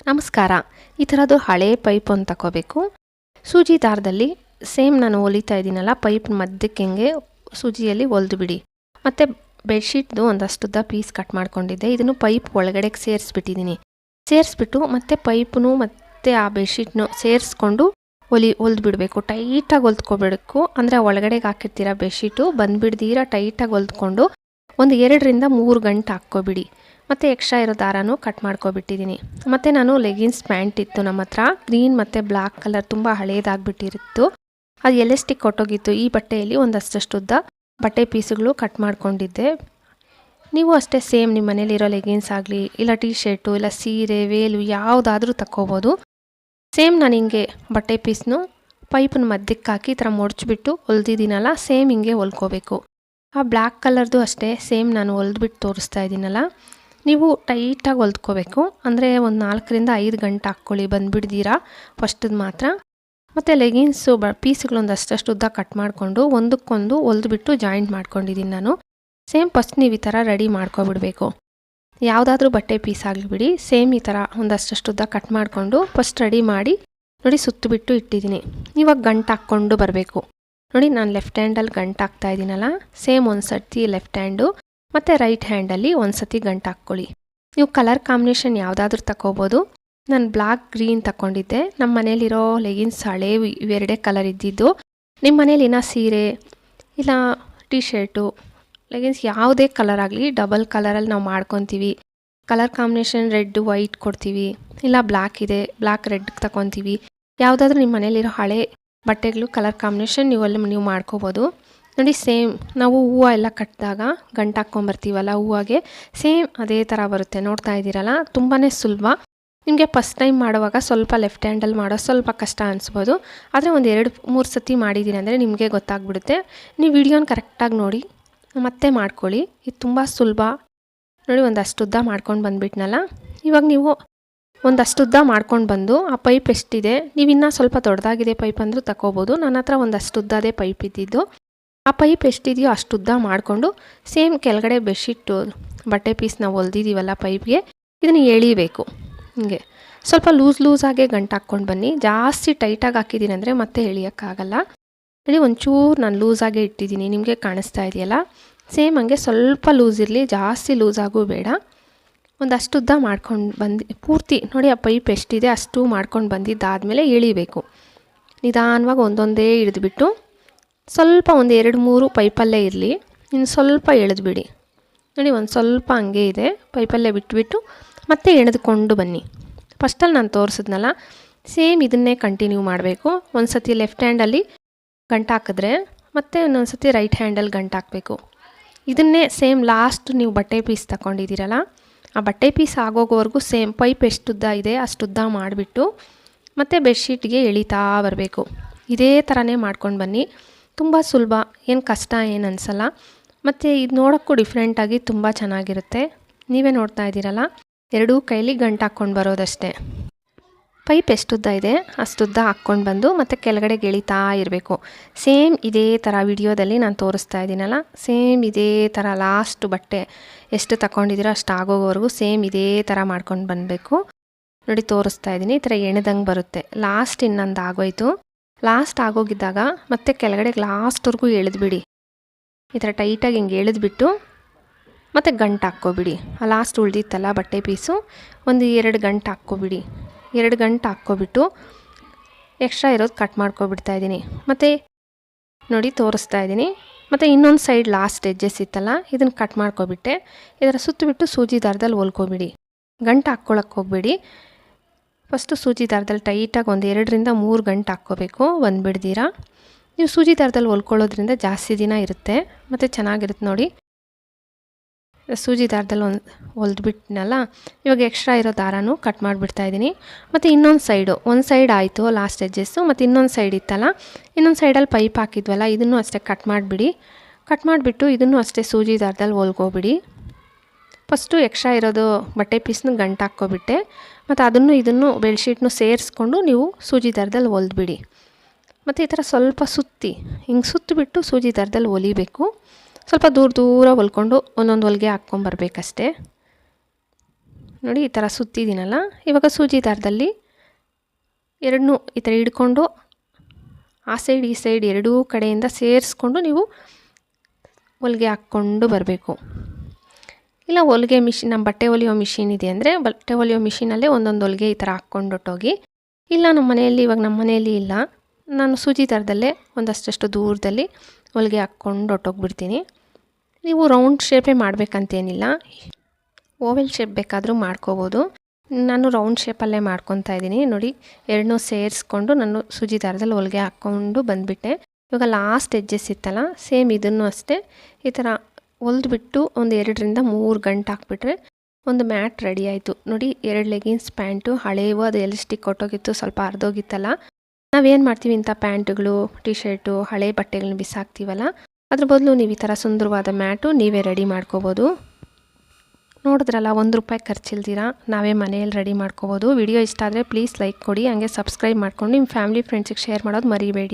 ನಮಸ್ಕಾರ. ಈ ಥರದ್ದು ಹಳೆ ಪೈಪ್ ಒಂದು ತಗೋಬೇಕು ಸೂಜಿ ದಾರದಲ್ಲಿ ಸೇಮ್ ನಾನು ಹೊಲಿತಾ ಇದ್ದೀನಲ್ಲ, ಪೈಪ್ ಮಧ್ಯಕ್ಕೆ ಹಿಂಗೆ ಸೂಜಿಯಲ್ಲಿ ಹೊಲ್ದು ಬಿಡಿ. ಮತ್ತು ಬೆಡ್ಶೀಟ್ದು ಒಂದಷ್ಟುದ್ದ ಪೀಸ್ ಕಟ್ ಮಾಡ್ಕೊಂಡಿದ್ದೆ. ಇದನ್ನು ಪೈಪ್ ಒಳಗಡೆ ಸೇರಿಸ್ಬಿಟ್ಟಿದ್ದೀನಿ. ಸೇರಿಸ್ಬಿಟ್ಟು ಮತ್ತು ಪೈಪ್ನು ಮತ್ತು ಆ ಬೆಡ್ಶೀಟ್ನು ಸೇರಿಸ್ಕೊಂಡು ಹೊಲಿ ಹೊಲ್ದು ಬಿಡಬೇಕು. ಟೈಟಾಗಿ ಹೊಲ್ದ್ಕೊಬೇಕು ಅಂದರೆ ಒಳಗಡೆಗೆ ಹಾಕಿರ್ತೀರ ಬೆಡ್ಶೀಟು ಬಂದುಬಿಡ್ದೀರ ಟೈಟಾಗಿ ಹೊಲ್ದ್ಕೊಂಡು ಒಂದು ಎರಡರಿಂದ ಮೂರು ಗಂಟೆ ಹಾಕ್ಕೊಬಿಡಿ. ಮತ್ತು ಎಕ್ಸ್ಟ್ರಾ ಇರೋ ದಾರನೂ ಕಟ್ ಮಾಡ್ಕೊಬಿಟ್ಟಿದ್ದೀನಿ ಮತ್ತು ನಾನು ಲೆಗಿನ್ಸ್ ಪ್ಯಾಂಟ್ ಇತ್ತು ನಮ್ಮ ಹತ್ರ. ಗ್ರೀನ್ ಮತ್ತು ಬ್ಲ್ಯಾಕ್ ಕಲರ್ ತುಂಬ ಹಳೇದಾಗ್ಬಿಟ್ಟಿರುತ್ತು ಅದು ಎಲೆಸ್ಟಿಕ್ ಕೊಟ್ಟೋಗಿತ್ತು. ಈ ಬಟ್ಟೆಯಲ್ಲಿ ಒಂದಷ್ಟಷ್ಟು ಉದ್ದ ಬಟ್ಟೆ ಪೀಸುಗಳು ಕಟ್ ಮಾಡ್ಕೊಂಡಿದ್ದೆ. ನೀವು ಅಷ್ಟೇ ಸೇಮ್ ನಿಮ್ಮ ಮನೇಲಿರೋ ಲೆಗಿನ್ಸ್ ಆಗಲಿ, ಇಲ್ಲ ಟೀ ಶರ್ಟು ಇಲ್ಲ ಸೀರೆ, ವೇಲು ಯಾವುದಾದ್ರೂ ತಕ್ಕೋಬೋದು. ಸೇಮ್ ನಾನು ಹಿಂಗೆ ಬಟ್ಟೆ ಪೀಸ್ನು ಪೈಪ್ನ ಮಧ್ಯಕ್ಕೆ ಹಾಕಿ ಈ ಥರ ಮುಡ್ಚಿಬಿಟ್ಟು ಹೊಲ್ದಿದ್ದೀನಲ್ಲ ಸೇಮ್ ಹಿಂಗೆ ಹೊಲ್ಕೋಬೇಕು. ಆ ಬ್ಲ್ಯಾಕ್ ಕಲರ್ದು ಅಷ್ಟೇ ಸೇಮ್ ನಾನು ಹೊಲ್ದ್ಬಿಟ್ಟು ತೋರಿಸ್ತಾ ಇದ್ದೀನಲ್ಲ. ನೀವು ಟೈಟಾಗಿ ಹೊಲ್ದ್ಕೋಬೇಕು ಅಂದರೆ ಒಂದು ನಾಲ್ಕರಿಂದ ಐದು ಗಂಟೆ ಹಾಕ್ಕೊಳ್ಳಿ, ಬಂದುಬಿಡ್ದೀರಾ? ಫಸ್ಟದ್ದು ಮಾತ್ರ. ಮತ್ತು ಲೆಗಿನ್ಸು ಬ, ಪೀಸ್ಗಳೊಂದು ಅಷ್ಟಷ್ಟು ಉದ್ದ ಕಟ್ ಮಾಡಿಕೊಂಡು ಒಂದಕ್ಕೊಂದು ಹೊಲ್ದ್ಬಿಟ್ಟು ಜಾಯಿಂಟ್ ಮಾಡ್ಕೊಂಡಿದ್ದೀನಿ ನಾನು. ಸೇಮ್ ಫಸ್ಟ್ ನೀವು ಈ ಥರ ರೆಡಿ ಮಾಡ್ಕೊಬಿಡಬೇಕು. ಯಾವುದಾದ್ರೂ ಬಟ್ಟೆ ಪೀಸ್ ಆಗಲಿ ಬಿಡಿ ಸೇಮ್ ಈ ಥರ ಒಂದಷ್ಟು ಉದ್ದ ಕಟ್ ಮಾಡಿಕೊಂಡು ಫಸ್ಟ್ ರೆಡಿ ಮಾಡಿ, ನೋಡಿ ಸುತ್ತಬಿಟ್ಟು ಇಟ್ಟಿದ್ದೀನಿ ಇವಾಗ ಗಂಟು ಹಾಕ್ಕೊಂಡು ಬರಬೇಕು. ನೋಡಿ ನಾನು ಲೆಫ್ಟ್ ಹ್ಯಾಂಡಲ್ಲಿ ಗಂಟು ಹಾಕ್ತಾ ಇದ್ದೀನಲ್ಲ ಸೇಮ್ ಒಂದು ಸರ್ತಿ ಲೆಫ್ಟ್ ಹ್ಯಾಂಡು ಮತ್ತು ರೈಟ್ ಹ್ಯಾಂಡಲ್ಲಿ ಒಂದು ಸತಿ ಗಂಟು ಹಾಕ್ಕೊಳ್ಳಿ. ನೀವು ಕಲರ್ ಕಾಂಬಿನೇಷನ್ ಯಾವುದಾದ್ರೂ ತಗೋಬೋದು ನಾನು ಬ್ಲ್ಯಾಕ್ ಗ್ರೀನ್ ತಗೊಂಡಿದ್ದೆ ನಮ್ಮ ಮನೇಲಿರೋ ಲೆಗಿನ್ಸ್ ಹಳೆ ಇವೆರಡೇ ಕಲರ್ ಇದ್ದಿದ್ದು. ನಿಮ್ಮ ಮನೇಲಿ ಇನ್ನೂ ಸೀರೆ, ಇಲ್ಲ ಟೀ ಶರ್ಟು ಲೆಗಿನ್ಸ್ ಯಾವುದೇ ಕಲರ್ ಆಗಲಿ ಡಬಲ್ ಕಲರಲ್ಲಿ ನಾವು ಮಾಡ್ಕೊತೀವಿ. ಕಲರ್ ಕಾಂಬಿನೇಷನ್ ರೆಡ್ ವೈಟ್ ಕೊಡ್ತೀವಿ. ಇಲ್ಲ ಬ್ಲ್ಯಾಕ್ ಇದೆ ಬ್ಲ್ಯಾಕ್ ರೆಡ್ ತಗೊತೀವಿ ಯಾವುದಾದ್ರೂ ನಿಮ್ಮ ಮನೇಲಿರೋ ಹಳೆ ಬಟ್ಟೆಗಳು ಕಲರ್ ಕಾಂಬಿನೇಷನ್ ಅಲ್ಲಿ, ನೀವು ಮಾಡ್ಕೋಬೋದು. ನೋಡಿ ಸೇಮ್ ನಾವು ಹೂವು ಎಲ್ಲ ಕಟ್ಟಿದಾಗ ಗಂಟು ಹಾಕ್ಕೊಂಬರ್ತೀವಲ್ಲ ಹೂವಾಗೆ ಸೇಮ್ ಅದೇ ಥರ ಬರುತ್ತೆ. ನೋಡ್ತಾ ಇದ್ದೀರಲ್ಲ ತುಂಬಾ ಸುಲಭ. ನಿಮಗೆ ಫಸ್ಟ್ ಟೈಮ್ ಮಾಡುವಾಗ ಸ್ವಲ್ಪ ಲೆಫ್ಟ್ ಹ್ಯಾಂಡಲ್ಲಿ ಮಾಡೋ ಸ್ವಲ್ಪ ಕಷ್ಟ ಅನಿಸ್ಬೋದು. ಆದರೆ ಒಂದು ಎರಡು, ಮೂರು ಸತಿ ಮಾಡಿದ್ದೀನಿ ಅಂದರೆ ನಿಮಗೆ ಗೊತ್ತಾಗ್ಬಿಡುತ್ತೆ. ನೀವು ವಿಡಿಯೋನ ಕರೆಕ್ಟಾಗಿ ನೋಡಿ, ಮತ್ತೆ ಮಾಡ್ಕೊಳ್ಳಿ. ಇದು ತುಂಬ ಸುಲಭ. ನೋಡಿ, ಒಂದಷ್ಟು ಉದ್ದ ಮಾಡ್ಕೊಂಡು ಬಂದುಬಿಟ್ನಲ್ಲ. ಇವಾಗ ನೀವು ಒಂದಷ್ಟು ಉದ್ದ ಮಾಡ್ಕೊಂಡು ಬಂದು ಆ ಪೈಪ್ ಎಷ್ಟಿದೆ, ನೀವು ಇನ್ನೂ ಸ್ವಲ್ಪ ದೊಡ್ಡದಾಗಿದೆ ಪೈಪ್ ಅಂದರೂ ತಗೋಬೋದು ನನ್ನ ಹತ್ರ ಒಂದಷ್ಟು ಉದ್ದದೇ ಪೈಪ್ ಇದ್ದಿದ್ದು. ಆ ಪೈಪ್ ಎಷ್ಟಿದೆಯೋ ಅಷ್ಟು ಉದ್ದ ಮಾಡಿಕೊಂಡು ಸೇಮ್ ಕೆಳಗಡೆ ಬೆಡ್ಶೀಟು, ಬಟ್ಟೆ ಪೀಸ್ ನಾವು ಹೊಲ್ದಿದ್ದೀವಲ್ಲ ಪೈಪ್ಗೆ, ಇದನ್ನು ಎಳಿಬೇಕು. ಹಿಂಗೆ. ಸ್ವಲ್ಪ ಲೂಸ್ ಲೂಸಾಗೆ ಗಂಟು ಹಾಕ್ಕೊಂಡು ಬನ್ನಿ. ಜಾಸ್ತಿ ಟೈಟಾಗಿ ಹಾಕಿದ್ದೀನಿ ಅಂದರೆ ಮತ್ತೆ ಎಳಿಯೋಕ್ಕಾಗಲ್ಲ. ಹೇಳಿ ಒಂಚೂರು ನಾನು ಲೂಸಾಗೆ ಇಟ್ಟಿದ್ದೀನಿ ನಿಮಗೆ ಕಾಣಿಸ್ತಾ ಇದೆಯಲ್ಲ? ಸೇಮ್ ಹಂಗೆ ಸ್ವಲ್ಪ ಲೂಸ್ ಇರಲಿ, ಜಾಸ್ತಿ ಲೂಸ್ ಆಗು ಬೇಡ. ಒಂದಷ್ಟು ಉದ್ದ ಮಾಡ್ಕೊಂಡು ಬಂದು, ಪೂರ್ತಿ ನೋಡಿ ಆ ಪೈಪ್ ಎಷ್ಟಿದೆ ಅಷ್ಟು ಮಾಡ್ಕೊಂಡು ಬಂದಿದ್ದಾದಮೇಲೆ ಎಳಿಬೇಕು. ನಿಧಾನವಾಗಿ ಒಂದೊಂದೇ ಹಿಡಿದ್ಬಿಟ್ಟು ಸ್ವಲ್ಪ ಒಂದು ಎರಡು ಮೂರು ಪೈಪಲ್ಲೇ ಇರಲಿ. ಇನ್ನು ಸ್ವಲ್ಪ ಎಳೆದ್ಬಿಡಿ. ನೋಡಿ, ಒಂದು ಸ್ವಲ್ಪ ಹಂಗೆ ಇದೆ. ಪೈಪಲ್ಲೇ ಬಿಟ್ಬಿಟ್ಟು ಮತ್ತೆ ಎಳೆದುಕೊಂಡು ಬನ್ನಿ. ಫಸ್ಟಲ್ಲಿ ನಾನು ತೋರಿಸಿದ್ನಲ್ಲ, ಸೇಮ್ ಇದನ್ನೇ ಕಂಟಿನ್ಯೂ ಮಾಡಬೇಕು. ಒಂದು ಸತಿ ಲೆಫ್ಟ್ ಹ್ಯಾಂಡಲ್ಲಿ ಗಂಟು ಹಾಕಿದ್ರೆ ಮತ್ತೆ ಇನ್ನೊಂದು ಸತಿ ರೈಟ್ ಹ್ಯಾಂಡಲ್ಲಿ ಗಂಟು ಹಾಕಬೇಕು. ಇದನ್ನೇ ಸೇಮ್ ಲಾಸ್ಟ್ ನೀವು ಬಟ್ಟೆ ಪೀಸ್ ತಗೊಂಡಿದ್ದೀರಲ್ಲ ಆ ಬಟ್ಟೆ ಪೀಸ್ ಆಗೋಗೋವರೆಗೂ ಸೇಮ್ ಪೈಪ್ ಎಷ್ಟುದ್ದ ಇದೆ ಅಷ್ಟು ಉದ್ದ ಮಾಡಿಬಿಟ್ಟು ಮತ್ತು ಬೆಡ್ಶೀಟ್ಗೆ ಎಳಿತಾ ಬರಬೇಕು. ಇದೇ ಥರನೇ ಮಾಡ್ಕೊಂಡು ಬನ್ನಿ. ತುಂಬ ಸುಲಭ, ಏನು ಕಷ್ಟ, ಏನು ಅನಿಸಲ್ಲ. ಮತ್ತು ಇದು ನೋಡೋಕ್ಕೂ ಡಿಫ್ರೆಂಟಾಗಿ ತುಂಬ ಚೆನ್ನಾಗಿರುತ್ತೆ. ನೀವೇ ನೋಡ್ತಾ ಇದ್ದೀರಲ್ಲ, ಎರಡೂ ಕೈಲಿ ಗಂಟು ಹಾಕ್ಕೊಂಡು ಬರೋದಷ್ಟೇ. ಪೈಪ್ ಎಷ್ಟುದ್ದ ಇದೆ? ಅಷ್ಟುದ್ದ ಹಾಕ್ಕೊಂಡು ಬಂದು ಮತ್ತು ಕೆಳಗಡೆ ಗೆಳಿತಾ ಇರಬೇಕು. ಸೇಮ್ ಇದೇ ಥರ ವಿಡಿಯೋದಲ್ಲಿ ನಾನು ತೋರಿಸ್ತಾ ಇದ್ದೀನಲ್ಲ, ಸೇಮ್ ಇದೇ ಥರ ಲಾಸ್ಟ್ ಬಟ್ಟೆ ಎಷ್ಟು ತಗೊಂಡಿದ್ದೀರೋ ಅಷ್ಟು ಆಗೋವರೆಗೂ ಸೇಮ್ ಇದೇ ಥರ ಮಾಡ್ಕೊಂಡು ಬಂದಬೇಕು. ನೋಡಿ, ತೋರಿಸ್ತಾ ಇದ್ದೀನಿ, ಈ ಥರ ಎಣ್ದಂಗೆ ಬರುತ್ತೆ. ಲಾಸ್ಟ್ ಇನ್ನೊಂದು ಆಗೋಯ್ತು. ಲಾಸ್ಟ್ ಆಗೋಗಿದ್ದಾಗ ಮತ್ತೆ ಕೆಳಗಡೆ ಲಾಸ್ಟ್ವರೆಗೂ ಎಳೆದ್ಬಿಡಿ. ಈ ಥರ ಟೈಟಾಗಿ ಹಿಂಗೆ ಎಳೆದ್ಬಿಟ್ಟು ಮತ್ತು ಗಂಟು ಹಾಕ್ಕೊಬಿಡಿ. ಆ ಲಾಸ್ಟ್ ಉಳ್ದಿತ್ತಲ್ಲ ಬಟ್ಟೆ ಪೀಸು ಒಂದು ಎರಡು ಗಂಟು ಹಾಕ್ಕೊಬಿಡಿ. ಎರಡು ಗಂಟು ಹಾಕ್ಕೊಬಿಟ್ಟು ಎಕ್ಸ್ಟ್ರಾ ಇರೋದು ಕಟ್ ಮಾಡ್ಕೊಬಿಡ್ತಾ ಇದ್ದೀನಿ. ಮತ್ತು ನೋಡಿ ತೋರಿಸ್ತಾ ಇದ್ದೀನಿ. ಮತ್ತು ಇನ್ನೊಂದು ಸೈಡ್ ಲಾಸ್ಟ್ ಎಜ್ಜಸ್ ಇತ್ತಲ್ಲ, ಇದನ್ನು ಕಟ್ ಮಾಡ್ಕೊಬಿಟ್ಟೆ. ಇದರ ಸುತ್ತಬಿಟ್ಟು ಸೂಜಿ ದಾರದಲ್ಲಿ ಹೊಲ್ಕೊಬಿಡಿ. ಗಂಟು ಹಾಕ್ಕೊಳಕ್ಕೆ ಹೋಗಬೇಡಿ. ಫಸ್ಟು ಸೂಜಿ ದಾರದಲ್ಲಿ ಟೈಟಾಗಿ ಒಂದು ಎರಡರಿಂದ ಮೂರು ಗಂಟೆ ಹಾಕ್ಕೋಬೇಕು, ಒಂದು ಬಿಡ್ದಿರ. ನೀವು ಸೂಜಿ ದಾರದಲ್ಲಿ ಹೊಲ್ಕೊಳ್ಳೋದ್ರಿಂದ ಜಾಸ್ತಿ ದಿನ ಇರುತ್ತೆ, ಮತ್ತು ಚೆನ್ನಾಗಿರುತ್ತೆ ನೋಡಿ. ಸೂಜಿ ದಾರದಲ್ಲಿ ಒಂದು ಹೊಲ್ದ್ಬಿಟ್ನಲ್ಲ, ಇವಾಗ ಎಕ್ಸ್ಟ್ರಾ ಇರೋ ದಾರನೂ ಕಟ್ ಮಾಡಿಬಿಡ್ತಾ ಇದ್ದೀನಿ. ಮತ್ತು ಇನ್ನೊಂದು ಸೈಡು, ಒಂದು ಸೈಡ್ ಆಯಿತು ಲಾಸ್ಟ್ ಎಜ್ಜಸ್ಸು, ಮತ್ತು ಇನ್ನೊಂದು ಸೈಡ್ ಇತ್ತಲ್ಲ, ಇನ್ನೊಂದು ಸೈಡಲ್ಲಿ ಪೈಪ್ ಹಾಕಿದ್ವಲ್ಲ, ಇದನ್ನು ಅಷ್ಟೇ ಕಟ್ ಮಾಡಿಬಿಡಿ. ಕಟ್ ಮಾಡಿಬಿಟ್ಟು ಇದನ್ನು ಅಷ್ಟೇ ಸೂಜಿ ದಾರದಲ್ಲಿ ಹೊಲ್ಕೋಬಿಡಿ ಫಸ್ಟು ಎಕ್ಸ್ಟ್ರಾ ಇರೋದು ಬಟ್ಟೆ ಪೀಸ್ನ ಗಂಟು ಹಾಕ್ಕೊಬಿಟ್ಟೆ ಮತ್ತು ಅದನ್ನು ಇದನ್ನು ಬೆಡ್ಶೀಟ್ನು ಸೇರಿಸ್ಕೊಂಡು ನೀವು ಸೂಜಿ ದಾರದಲ್ಲಿ ಹೊಲ್ದ್ಬಿಡಿ. ಮತ್ತು ಈ ಥರ ಸ್ವಲ್ಪ ಸುತ್ತಿ, ಹಿಂಗೆ ಸುತ್ತಿಬಿಟ್ಟು ಸೂಜಿ ದಾರದಲ್ಲಿ ಹೊಲಿಬೇಕು. ಸ್ವಲ್ಪ ದೂರ ದೂರ ಹೊಲ್ಕೊಂಡು ಒಂದೊಂದು ಹೊಲಿಗೆ ಹಾಕ್ಕೊಂಬರ್ಬೇಕಷ್ಟೇ. ನೋಡಿ ಈ ಥರ ಸುತ್ತಿದ್ದೀನಲ್ಲ, ಇವಾಗ ಸೂಜಿ ದಾರದಲ್ಲಿ ಎರಡನ್ನೂ ಈ ಥರ ಹಿಡ್ಕೊಂಡು ಆ ಸೈಡ್ ಈ ಸೈಡ್ ಎರಡೂ ಕಡೆಯಿಂದ ಸೇರಿಸ್ಕೊಂಡು ನೀವು ಹೊಲಿಗೆ ಹಾಕ್ಕೊಂಡು ಬರಬೇಕು. ಇಲ್ಲ, ಹೊಲಿಗೆ ಮಿಷಿನ್ ನಮ್ಮ ಬಟ್ಟೆ ಹೊಲಿಯೋ ಮಿಷಿನ್ ಇದೆ ಅಂದರೆ ಬಟ್ಟೆ ಹೊಲಿಯೋ ಮಿಷಿನಲ್ಲೇ ಒಂದೊಂದು ಹೊಲಿಗೆ ಈ ಥರ ಹಾಕ್ಕೊಂಡೊಟ್ಟೋಗಿ. ಇಲ್ಲ ನಮ್ಮ ಮನೆಯಲ್ಲಿ ಇವಾಗ ನಮ್ಮ ಮನೆಯಲ್ಲಿ ಇಲ್ಲ. ನಾನು ಸೂಜಿ ಥರದಲ್ಲೇ ಒಂದಷ್ಟು ದೂರದಲ್ಲಿ ಹೊಲಿಗೆ ಹಾಕ್ಕೊಂಡು ಹೊಟ್ಟೋಗ್ಬಿಡ್ತೀನಿ ನೀವು ರೌಂಡ್ ಶೇಪೇ ಮಾಡಬೇಕಂತೇನಿಲ್ಲ. ಓವೆಲ್ ಶೇಪ್ ಬೇಕಾದರೂ ಮಾಡ್ಕೋಬೋದು. ನಾನು ರೌಂಡ್ ಶೇಪಲ್ಲೇ ಮಾಡ್ಕೊತಾ ಇದ್ದೀನಿ. ನೋಡಿ ಎರಡನ್ನೂ ಸೇರಿಸ್ಕೊಂಡು ನಾನು ಸೂಜಿ ಥರದಲ್ಲಿ ಹೊಲಿಗೆ ಹಾಕ್ಕೊಂಡು ಬಂದುಬಿಟ್ಟೆ. ಇವಾಗ ಲಾಸ್ಟ್ ಎಜ್ಜಸ್ ಇತ್ತಲ್ಲ, ಸೇಮ್ ಇದನ್ನು ಅಷ್ಟೇ ಈ ಥರ ಹೊಲ್ದ್ಬಿಟ್ಟು ಒಂದು ಎರಡರಿಂದ ಮೂರು ಗಂಟೆ ಹಾಕ್ಬಿಟ್ರೆ ಒಂದು ಮ್ಯಾಟ್ ರೆಡಿ ಆಯಿತು. ನೋಡಿ, ಎರಡು ಲೆಗಿನ್ಸ್, ಪ್ಯಾಂಟು ಹಳೆಯವು ಅದು ಎಲಿಸ್ಟಿಕ್ ಕೊಟ್ಟೋಗಿತ್ತು, ಸ್ವಲ್ಪ ಅರ್ಧೋಗಿತ್ತಲ್ಲ ನಾವೇನು ಮಾಡ್ತೀವಿ ಇಂಥ ಪ್ಯಾಂಟುಗಳು ಟಿ ಶರ್ಟು ಹಳೆ ಬಟ್ಟೆಗಳನ್ನ ಬಿಸಾಕ್ತೀವಲ್ಲ, ಅದ್ರ ಬದಲು ನೀವು ಈ ಥರ ಸುಂದರವಾದ ಮ್ಯಾಟು ನೀವೇ ರೆಡಿ ಮಾಡ್ಕೋಬೋದು. ನೋಡಿದ್ರಲ್ಲ, ಒಂದು ರೂಪಾಯಿ ಖರ್ಚಿಲ್ದಿರ, ನಾವೇ ಮನೆಯಲ್ಲಿ ರೆಡಿ ಮಾಡ್ಕೋಬೋದು. ವಿಡಿಯೋ ಇಷ್ಟ ಆದರೆ ಪ್ಲೀಸ್ ಲೈಕ್ ಕೊಡಿ, ಹಂಗೆ ಸಬ್ಸ್ಕ್ರೈಬ್ ಮಾಡ್ಕೊಂಡು ನಿಮ್ಮ ಫ್ಯಾಮಿಲಿ, ಫ್ರೆಂಡ್ಸಿಗೆ ಶೇರ್ ಮಾಡೋದು ಮರಿಬೇಡಿ.